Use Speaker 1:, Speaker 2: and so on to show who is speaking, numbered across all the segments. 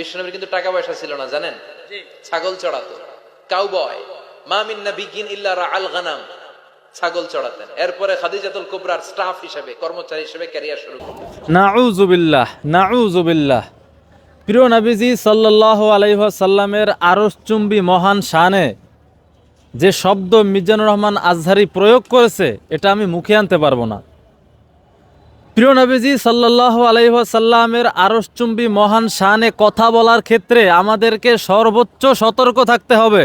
Speaker 1: বিষ্ণুনবীর কিন্তু টাকা পয়সা ছিল না জানেন? ছাগল চড়াতো। কাউবয় মামিন নাবিগিন ইল্লা আল গানাম। ছাগল চড়াতেন। এরপরে খাদিজাতুল কুবরার স্টাফ হিসেবে কর্মচারী হিসেবে ক্যারিয়ার শুরু করলেন।
Speaker 2: নাউজুবিল্লাহ নাউজুবিল্লাহ প্রিয় নবীজি সাল্লাহ আলাইসাল্লামের আরসচুম্বী মহান শানে যে শব্দ মিজানুর রহমান আজহারি প্রয়োগ করেছে এটা আমি মুখে আনতে পারব না। প্রিয় নবীজি সাল্লাহ আলাইসাল্লামের আরসচুম্বী মহান শানে কথা বলার ক্ষেত্রে আমাদেরকে সর্বোচ্চ সতর্ক থাকতে হবে।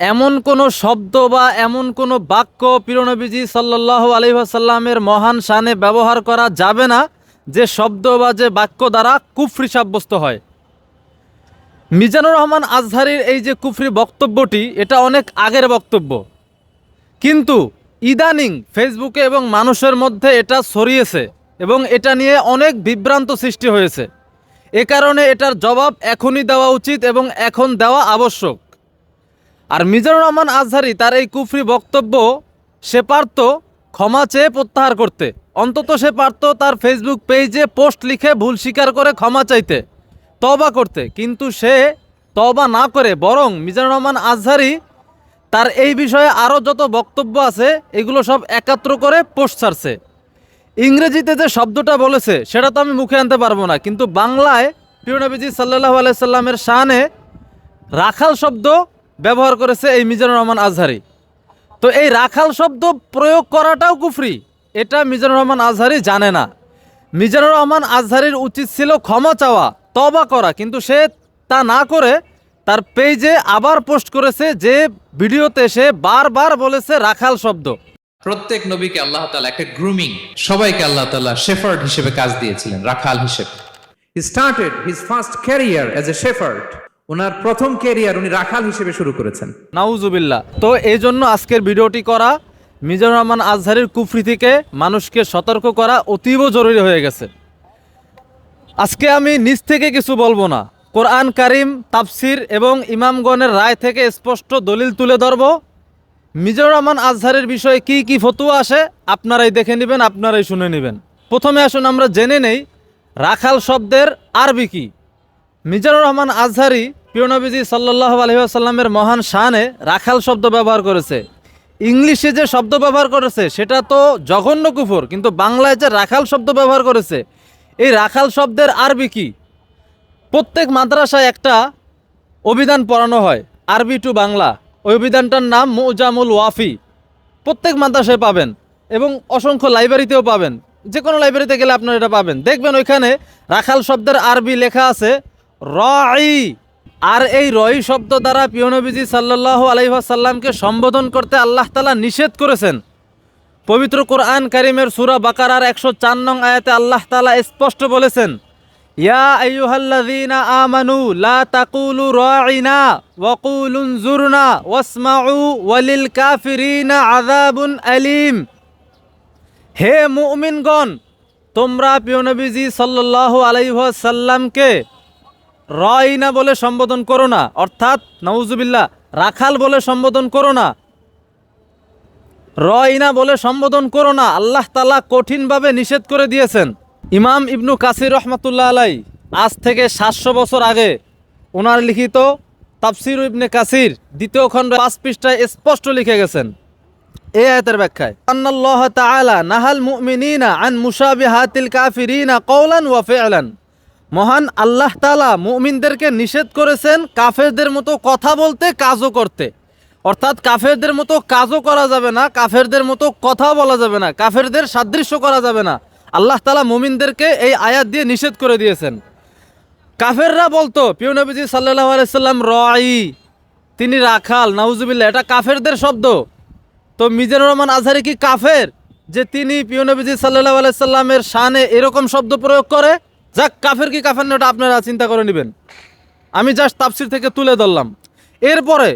Speaker 2: এমন কোনো শব্দ বা এমন কোনো বাক্য প্রিয়নবীজি সাল্লাহ আলহিহাসাল্লামের মহান শানে ব্যবহার করা যাবে না, যে শব্দ বা যে বাক্য দ্বারা কুফরি সাব্যস্ত হয়। মিজানুর রহমান আজহারির এই যে কুফরি বক্তব্যটি, এটা অনেক আগের বক্তব্য। কিন্তু ইদানিং ফেসবুকে এবং মানুষের মধ্যে এটা ছড়িয়েছে এবং এটা নিয়ে অনেক বিভ্রান্ত সৃষ্টি হয়েছে। এ কারণে এটার জবাব এখনই দেওয়া উচিত এবং এখন দেওয়া আবশ্যক। আর মিজানুর রহমান আজহারি তার এই কুফরি বক্তব্য সে পারত ক্ষমা চেয়ে প্রত্যাহার করতে। অন্তত সে পারত তার ফেসবুক পেজে পোস্ট লিখে ভুল স্বীকার করে ক্ষমা চাইতে তবা করতে। কিন্তু সে তবা না করে বরং মিজানুর রহমান আজহারি তার এই বিষয়ে আরও যত বক্তব্য আছে, এগুলো সব একাত্র করে পোস্ট ছাড়ছে। ইংরেজিতে যে শব্দটা বলেছে, সেটা তো আমি মুখে আনতে পারব না, কিন্তু বাংলায় প্রিয় নবীজি সাল্লাহ আলাইসাল্লামের শানে রাখাল শব্দ ব্যবহার করেছে এই মিজানুর রহমান আজহারি। তো এই রাখাল শব্দ প্রয়োগ করাটাও কুফরি, এটা মিজানুর রহমান আজহারি জানে না। মিজানুর রহমান আজহারির উচিত ছিল ক্ষমা চাওয়া তবা করা, কিন্তু সে তা না করে তার পেজে আবার পোস্ট করেছে যে ভিডিওতে সে বারবার বলেছে রাখাল শব্দ।
Speaker 3: প্রত্যেক নবীকে আল্লাহ তাআলা একটা গ্রুমিং সবাইকে আল্লাহ তাআলা শেফার্ড হিসেবে কাজ দিয়েছিলেন রাখাল হিসেবে।
Speaker 4: He started his first career as a shepherd ওনার প্রথম ক্যারিয়ার উনি রাখাল হিসেবে শুরু করেছেন।
Speaker 2: নাউজুবিল্লাহ। তো এই জন্য আজকের ভিডিওটি করা মিজানুর রহমান আজহারির কুফরি থেকে মানুষকে সতর্ক করা অতীব জরুরি হয়ে গেছে। আজকে আমি নিজ থেকে কিছু বলব না। কোরআন কারিম, তাফসির এবং ইমামগণের রায় থেকে স্পষ্ট দলিল তুলে ধরব। মিজানুর রহমান আজহারের বিষয়ে কি কি ফতুয়া আসে, আপনারাই দেখে নেবেন, আপনারাই শুনে নেবেন। প্রথমে আসুন আমরা জেনে নেই, রাখাল শব্দের আরবি কি? মিজানুর রহমান আজহারি পিয়নবীজি সাল্লাহ আলহিহাসাল্লামের মহান শানে রাখাল শব্দ ব্যবহার করেছে। ইংলিশে যে শব্দ ব্যবহার করেছে, সেটা তো জঘন্য কুফর, কিন্তু বাংলায় যে রাখাল শব্দ ব্যবহার করেছে, এই রাখাল শব্দের আরবি কি? প্রত্যেক মাদ্রাসায় একটা অভিধান পড়ানো হয়, আরবি টু বাংলা। ওই অভিধানটার নাম মুজামুল ওয়াফি। প্রত্যেক মাদ্রাসায় পাবেন এবং অসংখ্য লাইব্রেরিতেও পাবেন। যে কোনো লাইব্রেরিতে গেলে আপনারা এটা পাবেন। দেখবেন ওইখানে রাখাল শব্দের আরবি লেখা আছে রি আর এই রই শব্দ দ্বারা পিয়নবিজি সাল্লাহ আলাইসাল্লামকে সম্বোধন করতে আল্লাহ তালা নিষেধ করেছেন। পবিত্র কোরআন কারিমের সুরা বাকারার একশো চার নং আয়াতে আল্লাহ তালা স্পষ্ট বলেছেন ইয়া আইয়ুহাল্লাযীনা আমানু লা তাকুলু রাঈনা ওয়াকুলু জুরনা ওয়াসমাউ ওয়ালিল কাফিরিনা আযাবুন আলীম। হে মুমিনগণ, তোমরা প্রিয় নবীজি সাল্লাল্লাহু আলাইহি সাল্লামকে রয়না বলে সম্বোধন করো না, অর্থাৎ নওজুবিল্লাহ রাখাল বলে সম্বোধন করো না। রয়না বলে সম্বোধন করো না, আল্লাহ তালা কঠিনভাবে নিষেধ করে দিয়েছেন। ইমাম ইবনু কাসির রহমতুল্লাহ আলাই আজ থেকে সাতশো বছর আগে ওনার লিখিত তাফসির ইবনে কাসির দ্বিতীয় খণ্ড পাঁচ পৃষ্ঠায় স্পষ্ট লিখে গেছেন। এই আয়াতের ব্যাখ্যায়, আন্নাল্লাহ তাআলা নাহাল মুমিনিনা আন মুশাবিহাতিল কাফিরিনা কওলান ওয়া ফি'লান। মহান আল্লাহ তাআলা মুমিনদেরকে নিষেধ করেছেন কাফেরদের মতো কথা বলতে, কাজও করতে। অর্থাৎ কাফেরদের মতো কাজও করা যাবে না, কাফেরদের মতো কথা বলা যাবে না, কাফেরদের সাদৃশ্য করা যাবে না। আল্লাহ তালা মুমিনদেরকে এই আয়াত দিয়ে নিষেধ করে দিয়েছেন। কাফেররা বলতো পিউ নবীজি সাল্লাহ আলাইসাল্লাম রই, তিনি রাখাল, নাউজুবিল্লাহ। এটা কাফেরদের শব্দ। তো মিজানুর রহমান আজহারি কি কাফের? যে তিনি পিউ নবীজি সাল্লাহ আলাইসাল্লামের শানে এরকম শব্দ প্রয়োগ করে? যাক, কাফের কি কাফের না, ওটা আপনারা চিন্তা করে নেবেন। আমি জাস্ট তাফসির থেকে তুলে ধরলাম। এরপরে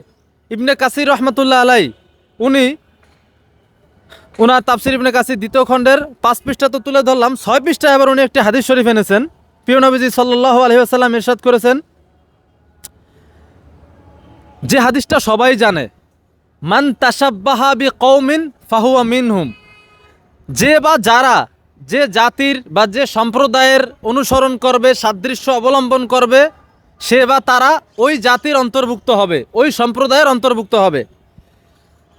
Speaker 2: ইবনে কাসির রহমতুল্লাহ আলাই উনি ওনার তাফসির ইবনে কাসির দ্বিতীয় খণ্ডের পাঁচ পৃষ্ঠা তো তুলে ধরলাম। ছয় পৃষ্ঠা এবার উনি একটি হাদিস শরীফ এনেছেন। প্রিয় নবীজি সাল্লাহ আলহিহাসাল্লাম ইরশাদ করেছেন, যে হাদিসটা সবাই জানে, মান তাসাব্বাহা বি কৌমিন ফাহুয়া মিনহুম। যে বা যারা, যে জাতির বা যে সম্প্রদায়ের অনুসরণ করবে, সাদৃশ্য অবলম্বন করবে, সে বা তারা ওই জাতির অন্তর্ভুক্ত হবে, ওই সম্প্রদায়ের অন্তর্ভুক্ত হবে।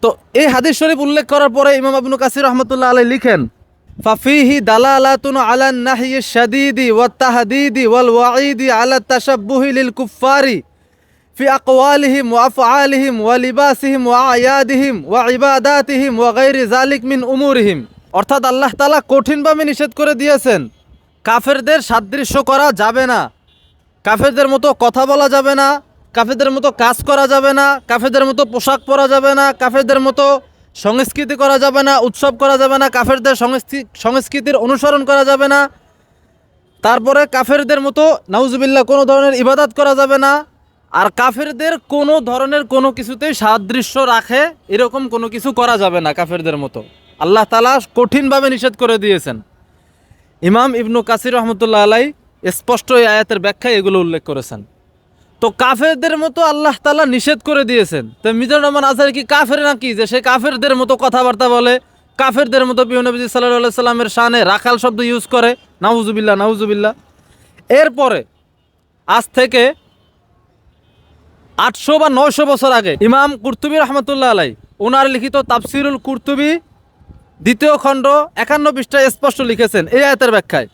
Speaker 2: তো এই হাদিস শরীফ উল্লেখ করার পরে ইমাম আবনু কাসির রহমতুল্লাহ আলাই লিখেন ফাফিহি দালালাতুন আলা নাহি শাদিদি ওয়া তাহদিদি ওয়াল ওয়াঈদি আলা তাশাব্বুহি লিল কুফফারি ফি আকওয়ালিহিম ওয়া আফআলিহিম ওয়া লিবাসিহিম ওয়া আয়াদিহিম ওয়া ইবাদাতিহিম ওয়া গায়রি জালিক মিন উমুরিহিম। অর্থাৎ আল্লাহ তাআলা কঠিনভাবে নিষেধ করে দিয়েছেন, কাফেরদের সাদৃশ্য করা যাবে না, কাফেরদের মতো কথা বলা যাবে না কাফেরদের মতো কাজ করা যাবে না কাফেদের মতো পোশাক পরা যাবে না, কাফেরদের মতো সংস্কৃতি করা যাবে না, উৎসব করা যাবে না, কাফেরদের সংস্কৃ- সংস্কৃতির অনুসরণ করা যাবে না। তারপরে কাফেরদের মতো, নাউজুবিল্লাহ, কোনো ধরনের ইবাদাত করা যাবে না। আর কাফেরদের কোনো ধরনের কোনো কিছুতেই সাদৃশ্য রাখে, এরকম কোনো কিছু করা যাবে না কাফেরদের মতো। আল্লাহ তালা কঠিনভাবে নিষেধ করে দিয়েছেন। ইমাম ইবনু কাসির রহমতুল্লাহ আলাই স্পষ্ট এই আয়াতের ব্যাখ্যায় এগুলো উল্লেখ করেছেন। তো কাফেরদের মতো আল্লাহ তালা নিষেধ করে দিয়েছেন। তো মিজানুর রহমান আজহার কি কাফের নাকি? যে সে কাফেরদের মতো কথাবার্তা বলে, কাফেরদের মতো পিউনবী সাল্লাহ সাল্লামের শানে রাখাল শব্দ ইউজ করে। নাউজুবিল্লাহ নাউজুবিল্লাহ। এরপরে, আজ থেকে আটশো বা নয়শো বছর আগে ইমাম কুর্তুবী রহমতুল্লাহ আলাই ওনার লিখিত তাফসিরুল কুর্তুবী দ্বিতীয় খণ্ড একান্ন পৃষ্ঠায় স্পষ্ট লিখেছেন এই আয়াতের ব্যাখ্যায়।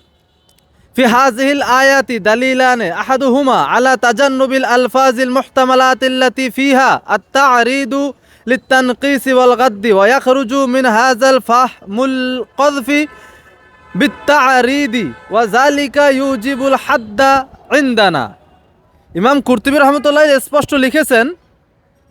Speaker 2: في هذه الآيات دليلان أحدهما على تجنب الألفاظ المحتملات التي فيها التعريض للتنقيس والغد ويخرج من هذا الفهم القذف بالتعريض وذلك يوجب الحد عندنا ইমাম কুর্তুবী রহমতুল্লাহ স্পষ্ট লিখেছেন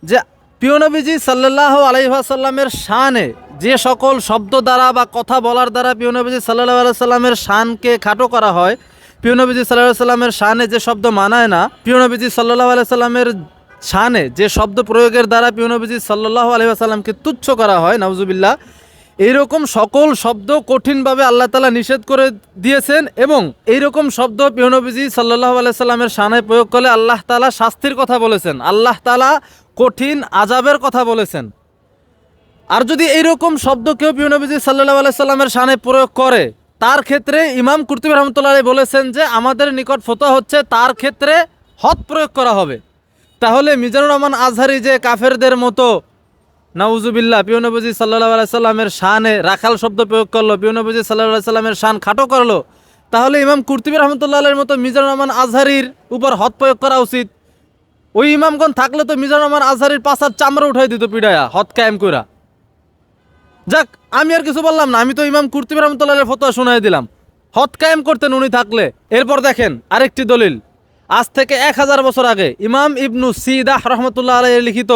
Speaker 2: যে পিয়নবীজি সাল্লাহ আলাইসাল্লামের শানে যে সকল শব্দ দ্বারা বা কথা বলার দ্বারা পিয়নবীজি সাল্লাহ আলাইসাল্লামের শানকে খাটো করা হয় পিয়নবীজি সাল্লাহ সাল্লামের শানে যে শব্দ মানায় না পিয়নবীজি সাল্লাহ আলাইসাল্লামের শানে যে শব্দ প্রয়োগের দ্বারা পিয়নবীজি সাল্লাহ আলহিহাসাল্লামকে তুচ্ছ করা হয়, নাউজুবিল্লাহ, এইরকম সকল শব্দ কঠিনভাবে আল্লাহ তালা নিষেধ করে দিয়েছেন এবং এইরকম শব্দ পিয়নবীজি সাল্লাহ আলাইসাল্লামের শানে প্রয়োগ করলে আল্লাহ তালা শাস্তির কথা বলেছেন। আল্লাহ তালা কঠিন আজাবের কথা বলেছেন। আর যদি এইরকম শব্দ কেউ পিয়নবীজি সাল্লাহ আলাইসাল্লামের শানে প্রয়োগ করে, তার ক্ষেত্রে ইমাম কুর্তুবী রহমতুল্লাহ বলেছেন যে, আমাদের নিকট ফতো হচ্ছে তার ক্ষেত্রে হদ প্রয়োগ করা হবে। তাহলে মিজানুর রহমান আজহারি যে কাফেরদের মতো, নাউজুবিল্লাহ পিয়নবজি সাল্লাহ সাল্লামের শানে রাখাল শব্দ প্রয়োগ করল পিয়নবজি সাল্লাহ সাল্লামের শান খাটো করল, তাহলে ইমাম কুর্তিবী রহমতুল্লাহের মতো মিজানুর রহমান আজহারির উপর হদ প্রয়োগ করা উচিত। ওই ইমামগণ থাকলে তো মিজানুর রহমান আজহারির পাশার চামড়া উঠাই দিত পিড়ায়া হদ কায়েম কইরা। যাক, আমি আর কিছু বললাম না, আমি তো ইমাম কুর্তিবী রহমতুল্লাহের ফতোয়া শোনাই দিলাম। হদ কায়েম করতেন উনি থাকলে। এরপর দেখেন, আরেকটি দলিল। আজ থেকে এক হাজার বছর আগে ইমাম ইবনু সিদাহ রহমতুল্লাহ আলাই লিখিত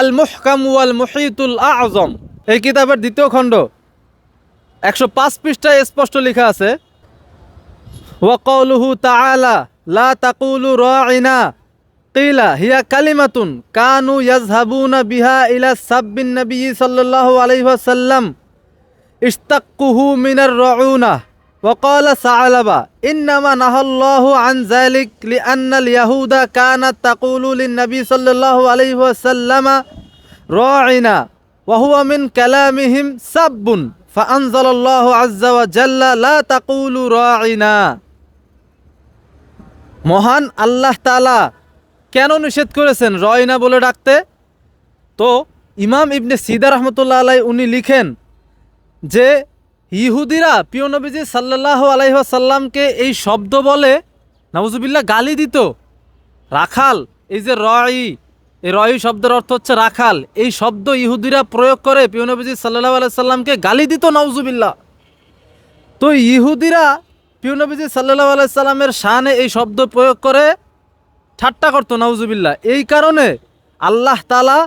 Speaker 2: আল মুহকাম ওয়াল মুহিতুল আজম এই কিতাবের দ্বিতীয় খণ্ড। একশো পাঁচ পৃষ্ঠায় স্পষ্ট লেখা আছে ওয়াকৌলুহু তাআলা, লা তাকুলু রাইনা কিলা হিয়া কালিমাতুন কানু ইয়াজহাবুনা বিহা ইলা সাব্বিন নবী সাল্লাল্লাহু আলাইহি ওয়াসাল্লাম ইশতাক্কুহু মিনার রাউনা وقال ثعلبة إنما نهى الله عن ذلك لأن اليهود كانت تقول للنبي صلى الله عليه وسلم راعنا وهو من كلامهم سب فأنزل الله عز وجل لا تقولوا راعنا মহান আল্লাহ তালা কেন নিষেধ করেছেন রয়না বলে ডাকতে? তো ইমাম ইবনে সিদা রহমতুল্লাহ আলাই উনি লিখেন যে ইহুদিরা প্রিয় নবীজি সাল্লাহ আলাইসাল্লামকে এই শব্দ বলে নাবুজুবিল্লাহ গালি দিত। রাখাল, এই যে রয়, এই রয় শব্দের অর্থ হচ্ছে রাখাল। এই শব্দ ইহুদিরা প্রয়োগ করে প্রিয় নবীজি সাল্লাহ আলাইসাল্লামকে গালি দিত, নাউজুবিল্লাহ। তো ইহুদিরা প্রিয় নবীজি সাল্লাহ আলাইসাল্লামের শানে এই শব্দ প্রয়োগ করে ঠাট্টা করতো, নাউজুবিল্লাহ। এই কারণে আল্লাহ তালা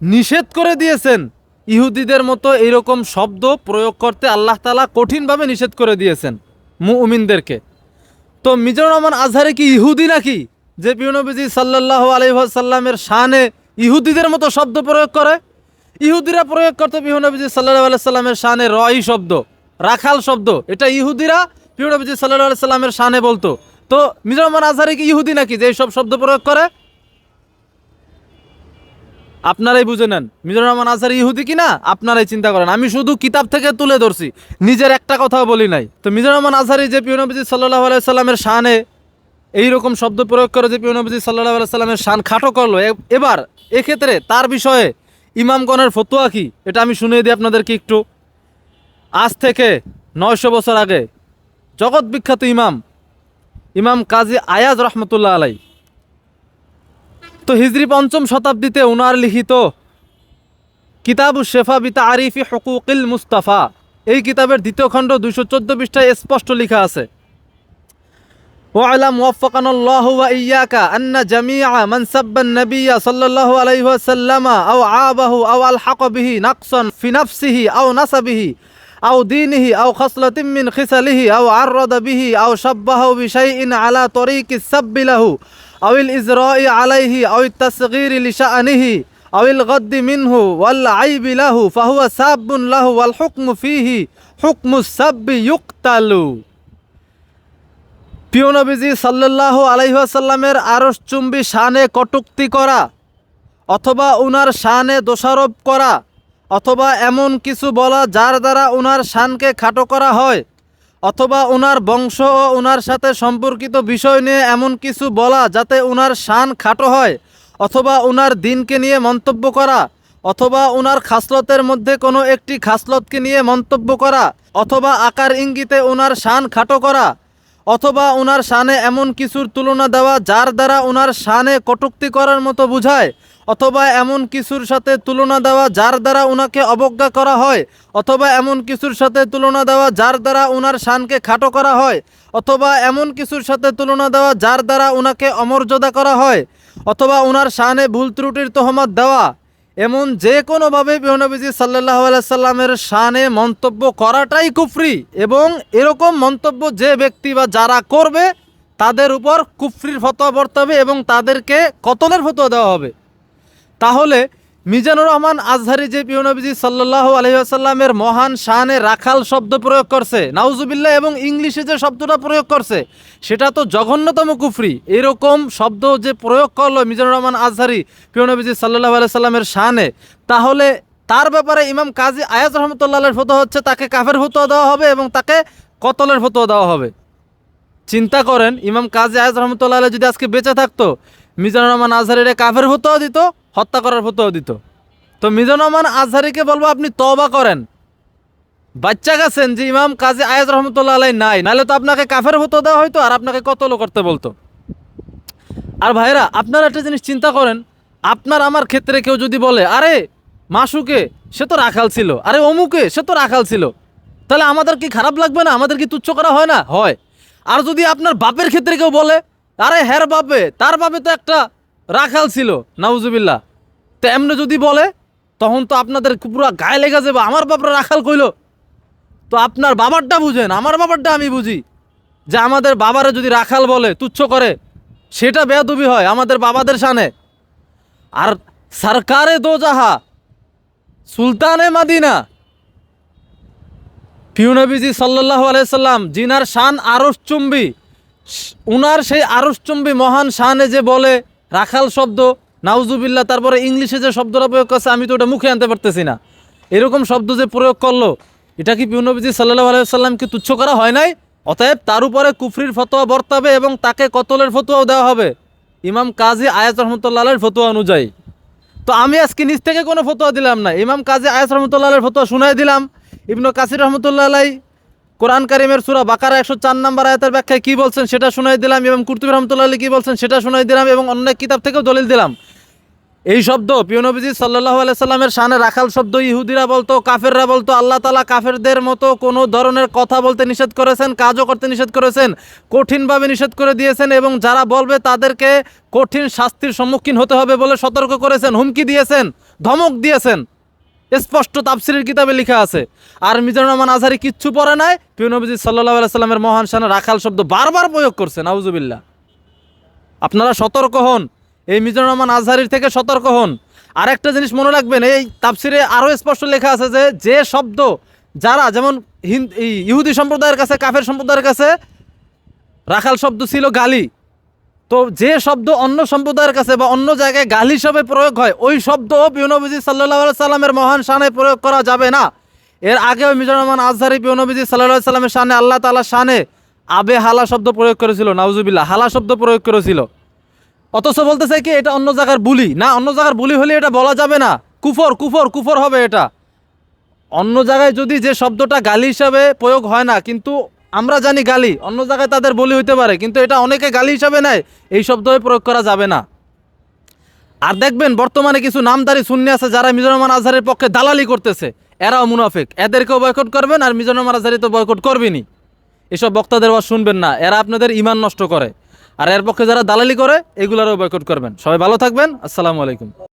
Speaker 2: নিষেধ করে দিয়েছেন, ইহুদিদের মতো এইরকম শব্দ প্রয়োগ করতে আল্লাহ তালা কঠিনভাবে নিষেধ করে দিয়েছেন মুমিনদেরকে। তো মিজানুর রহমান আজহারে কি ইহুদি নাকি? যে পিউনবীজি সাল্লাহ আলহাসাল্লামের শানে ইহুদিদের মতো শব্দ প্রয়োগ করে? ইহুদিরা প্রয়োগ করতো পিহুনবীজি সাল্লাহ আলাইসাল্লামের শানে রয় শব্দ, রাখাল শব্দ, এটা ইহুদিরা পিউনবীজি সাল্লাহ আলাইসাল্লামের শানে বলতো। তো মিজানুর আজহারে কি ইহুদি নাকি, যে এইসব শব্দ প্রয়োগ করে? আপনারাই বুঝে নেন, মিজানুর রহমান আজহার ইহুদি কিনা? আপনারাই চিন্তা করেন। আমি শুধু কিতাব থেকে তুলে ধরছি, নিজের একটা কথাও বলি নাই। তো মিজানুর রহমান আজহারি যে পিউনবীজি সাল্লাহ আলাইসাল্লামের শানে এই রকম শব্দ প্রয়োগ করে যে পিয়নবজি সাল্লাহ সাল্লামের শান খাটো করল এবার এক্ষেত্রে তার বিষয়ে ইমামগণের ফতোয়া কি, এটা আমি শুনিয়ে দিই আপনাদেরকে একটু। আজ থেকে নয়শো বছর আগে জগৎ বিখ্যাত ইমাম ইমাম কাজী আয়াজ রহমতুল্লাহ আলাই তো হিজরি পঞ্চম শতাব্দীতে উনার লিখিত কিতাবু শেফা বিতা আরিফি হকুকিল মুস্তাফা এই কিতাবের দ্বিতীয় খণ্ড দুইশো চোদ্দ পৃষ্ঠায় স্পষ্ট লেখা আছে واعلم وفقنا الله وإياك أن جميع من سب النبي صلى الله عليه وسلم أو عابه أو ألحق به نقصا في نفسه أو نسبه আও দিনহি, আও খসলতিমিন খিসালিহি, আও আরদাবিহি আও সব্বাহ বিষয় ইন আলা তরিকি সাব্বিলাহু আউল ইজর আলাইহি আউ তসগির লিশা আনিহি আউল গদ্দি মিনহু, ওয়াল আইবি লাহু, ফাহুয়া সাব্বুন লাহু, ওয়াল হুকমু ফিহি, হুকমু সাব্বি ইউক্তালু। প্রিয় নবীজি সাল্লাহ আলহিহাসাল্লামের আরস চুম্বি শানে কটুক্তি করা, অথবা উনার শানে দোষারোপ করা অথবা এমন কিছু বলা যার দ্বারা ওনার শানকে খাটো করা হয়, অথবা ওনার বংশ ও ওনার সাথে সম্পর্কিত বিষয় নিয়ে এমন কিছু বলা যাতে ওনার শান খাটো হয়, অথবা ওনার দিনকে নিয়ে মন্তব্য করা, অথবা ওনার খাসলতের মধ্যে কোনো একটি খাসলতকে নিয়ে মন্তব্য করা, অথবা আকার ইঙ্গিতে ওনার শান খাটো করা অথবা ওনার শানে এমন কিছুর তুলনা দেওয়া যার দ্বারা ওনার শানে কটুক্তি করার মতো বুঝায়, অথবা এমন কিছুর সাথে তুলনা দেওয়া যার দ্বারা ওনাকে অবজ্ঞা করা হয়, অথবা এমন কিছুর সাথে তুলনা দেওয়া যার দ্বারা ওনার শানকে খাটো করা হয়, অথবা এমন কিছুর সাথে তুলনা দেওয়া যার দ্বারা ওনাকে অমর্যাদা করা হয়, অথবা ওনার শানে ভুল ত্রুটির তহমত দেওয়া। এমন যে কোনোভাবে বিহনবীজি সাল্লাহ সাল্লামের শানে মন্তব্য করাটাই কুফরি এবং এরকম মন্তব্য যে ব্যক্তি বা যারা করবে, তাদের উপর কুফরির ফতোয়া হবে এবং তাদেরকে কতলের ফতোয়া দেওয়া হবে। তাহলে মিজানুর রহমান আজহারি যে পিয়নবীজি সাল্লাহ আলহিহাসাল্লামের মহান শানে রাখাল শব্দ প্রয়োগ করছে, নাউজুবিল্লাহ, এবং ইংলিশে যে শব্দটা প্রয়োগ করছে, সেটা তো জঘন্যতম কুফরি। এরকম শব্দ যে প্রয়োগ করল মিজানুর রহমান আজহারি পিয়নবীজি সাল্লাহ আলাইসাল্লামের শানে, তাহলে তার ব্যাপারে ইমাম কাজী আয়াজ রহমতুল্লাহের ফতো হচ্ছে, তাকে কাফের ফতোয়া দেওয়া হবে এবং তাকে কতলের ফতোয়া দেওয়া হবে। চিন্তা করেন, ইমাম কাজী আয়াজ রহমতুল্লাহ যদি আজকে বেঁচে থাকতো মিজানুর রহমান আজহারিরে কাফের ফতোয়া দিত, হত্যা করার ফতোয়া দিত। তো মিজানুর রহমান আজহারিকে বলব, আপনি তবা করেন। বাচ্চা গেছেন যে ইমাম কাজী আয়াজ রহমতুল্লাহ আলাই নাই, নাহলে তো আপনাকে কাফের ফতোয়া দেওয়া হয়তো আর আপনাকে কতলও করতে বলতো। আর ভাইরা আপনারা একটা জিনিস চিন্তা করেন, আপনার আমার ক্ষেত্রে কেউ যদি বলে, আরে, মাসুকে, সে তো রাখাল ছিল। আরে, অমুকে, সে তো রাখাল ছিল। তাহলে আমাদের কি খারাপ লাগবে না? আমাদের কি তুচ্ছ করা হয় না? হয়। আর যদি আপনার বাপের ক্ষেত্রে কেউ বলে আরে হ্যার বাপে, তার বাপে তো একটা রাখাল ছিল, নাউজুবিল্লাহ। তো এমনি যদি বলে, তখন তো আপনাদের পুরো গায়ে লেগে যাবে, আমার বাপরা রাখাল কইলো। তো আপনার বাবারটা বুঝেন, আমার বাবারটা আমি বুঝি। যে আমাদের বাবারে যদি রাখাল বলে, তুচ্ছ করে, সেটা বেয়াদবি হয় আমাদের বাবাদের সানে। আর সরকারে দো যাহা সুলতানে মাদিনা। পিউনবীজি সাল্লাহ আলাইসাল্লাম জিনার শান আরস চুম্বি। উনার সেই আরস মহান শানে যে বলে রাখাল শব্দ, নাউজুবিল্লাহ, তারপরে ইংলিশে যে শব্দটা প্রয়োগ করছে, আমি তো ওটা মুখে আনতে পারতেছি না। এরকম শব্দ যে প্রয়োগ করল, এটা কি পিউনবীজি সাল্লাহ আলাইসাল্লামকে তুচ্ছ করা হয় নাই? অতএব তার উপরে কুফরির ফতোয়া বর্তাবে এবং তাকে কতলের ফতোয়াও দেওয়া হবে। ইমাম কাজী আয়াত রহমতুল্লাহের ফতোয়া অনুযায়ী। তো আমি আজকে নিজ থেকে কোনো ফতোয়া দিলাম না। ইমাম কাজী আয়াস রহমতুল্লাহের ফতোয়া শুনাই দিলাম। ইবনু কাসির রহমতুল্লাহ আলাই কোরআন কারিমের সুরা বাকারা একশো চার নম্বর আয়াতের ব্যাখ্যায় কী বলছেন সেটা শুনাই দিলাম। এবং কুর্তুবী রহমতুল্লাহ কী বলছেন সেটা শুনাই দিলাম এবং অন্য কিতাব থেকেও দলিল দিলাম। এই শব্দ পিয়নবীজি সাল্লাহ সাল্লামের শানে রাখাল শব্দ, ইহুদিরা বলতো, কাফেররা বলতো, আল্লাহ তালা কাফেরদের মতো কোনো ধরনের কথা বলতে নিষেধ করেছেন, কাজও করতে নিষেধ করেছেন, কঠিনভাবে নিষেধ করে দিয়েছেন এবং যারা বলবে তাদেরকে কঠিন শাস্তির সম্মুখীন হতে হবে বলে সতর্ক করেছেন, হুমকি দিয়েছেন, ধমক দিয়েছেন। স্পষ্ট তাফসিরের কিতাবে লেখা আছে। আর মিজানুর রহমান আজহারি কিচ্ছু পড়ে নাই পিয়নবীজি সাল্লাহ সাল্লামের মহান শানে রাখাল শব্দ বারবার প্রয়োগ করছেন আউজুবিল্লাহ আপনারা সতর্ক হন, এই মিজানুর রহমান আজহারির থেকে সতর্ক হন। আর একটা জিনিস মনে রাখবেন, এই তাফসিরে আরও স্পষ্ট লেখা আছে যে যে শব্দ যারা, যেমন হিন্দ ইহুদি সম্প্রদায়ের কাছে, কাফের সম্প্রদায়ের কাছে রাখাল শব্দ ছিল গালি। তো যে শব্দ অন্য সম্প্রদায়ের কাছে বা অন্য জায়গায় গালি হিসাবে প্রয়োগ হয়, ওই শব্দ পিউনবীজি সাল্লাহ সাল্লামের মহান শানে প্রয়োগ করা যাবে না। এর আগেও মিজানুর রহমান আজহারি পিউনবীজি সাল্লাহ সাল্লামের শানে আল্লাহ তালা শানে আবে হালা শব্দ প্রয়োগ করেছিল, নাউজুবিল্লাহ, হালা শব্দ প্রয়োগ করেছিল। অথচ বলতেছে কি, এটা অন্য জায়গার বুলি। না, অন্য জায়গার বুলি হলে এটা বলা যাবে না। কুফর কুফর কুফর হবে এটা। অন্য জায়গায় যদি যে শব্দটা গালি হিসাবে প্রয়োগ হয় না, কিন্তু আমরা জানি গালি, অন্য জায়গায় তাদের বলি হইতে পারে, কিন্তু এটা অনেকে গালি হিসাবে নেয়, এই শব্দ প্রয়োগ করা যাবে না। আর দেখবেন, বর্তমানে কিছু নামদারি শূন্য আছে যারা মিজোরাম আজহারের পক্ষে দালালি করতেছে। এরাও মুনাফিক। এদেরকেও বয়কট করবেন আর মিজোরাম আজহারি তো বয়কট করবেনই। এসব বক্তাদের আবার শুনবেন না, এরা আপনাদের ইমান নষ্ট করে। আর এর পক্ষে যারা দালালি করে, এগুলারও বয়কট করবেন। সবাই ভালো থাকবেন, আসসালামু আলাইকুম।